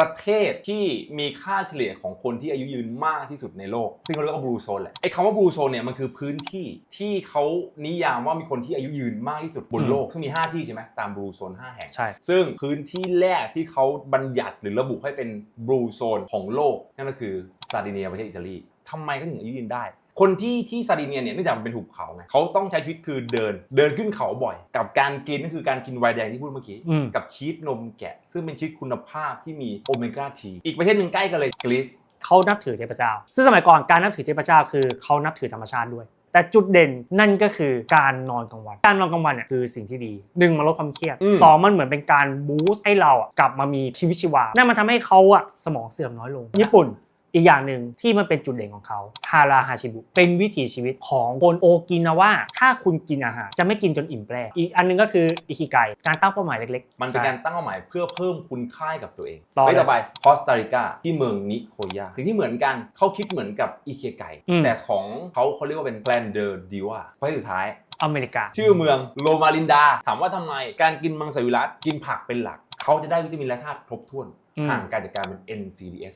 ประเทศที่มีค่าเฉลี่ยของคนที่อายุยืนมากที่สุดในโลก ซึ่งเขาเรียกว่าบลูโซนแหละไอ้คำว่าบลูโซนเนี่ยมันคือพื้นที่ที่เขานิยามว่ามีคนที่อายุยืนมากที่สุดบนโลกซึ่งมี 5 ที่ใช่ไหมตามบลูโซน5แห่ง ใช่ ซึ่งพื้นที่แรกที่เขาบัญญัติหรือระบุให้เป็นบลูโซนของโลกนั่นก็คือ ซาร์ดิเนียประเทศอิตาลีทำไมก็ถึงอายุยืนได้ คนที่ที่ซาร์ดิเนียเนี่ยเนื่องจากมันเป็นหุบเขาไงเขาต้องใช้ชีวิตคือเดิน เดินขึ้นเขาบ่อย กับการกินก็คือการกินไวน์แดงที่พูดเมื่อกี้อืมกับชีสนมแกะ ซึ่งเป็นชีสคุณภาพที่มีโอเมก้าทีอีกประเทศหนึ่งใกล้กันเลยกรีซเขานับถือเทพเจ้า ซึ่งสมัยก่อนการนับถือเทพเจ้าคือเขานับถือธรรมชาติด้วย แต่จุดเด่นนั่นก็คือการนอนกลางวัน การนอนกลางวันเนี่ยคือสิ่งที่ดีหนึ่งมันลดความเครียดอืมสองมันเหมือนเป็นการบูสต์ให้เราอะกลับมามีชีวิตชีวานั่นมันทำให้เขาอะสมองเสื่อมน้อยลง ญี่ปุ่น อีกอย่างหนึ่งที่มันเป็นจุดเด่นของเขาฮาราฮาชิบุ เป็นวิถีชีวิตของคนโอกินาวาถ้าคุณกินอาหารจะไม่กินจนอิ่มแปรอีกอันหนึงก็คืออิคิไกการตั้งเป้าหมายเล็กๆ มันเป็นใช่การตั้งเป้าหมายเพื่อเพิ่มคุณค่าให้กับตัวเองต่อเลยไปต่อไปคอสตาริกาที่เมืองนิโคยาสิ่งที่เหมือนกันเขาคิดเหมือนกับอีเคไกอืมแต่ของเขาเขาเรียกว่าเป็นแ l ลนเดอร์ดิวาประเทศสุดท้ายอเมริกา ชื่อเมืองโลมาลินดา ถามว่าทำไมการกินมังสวิรัตกินผักเป็นหลัก เขาจะได้วิตามินและธาตุครบถ้วนอืมห่างการจากการเป็น NCDs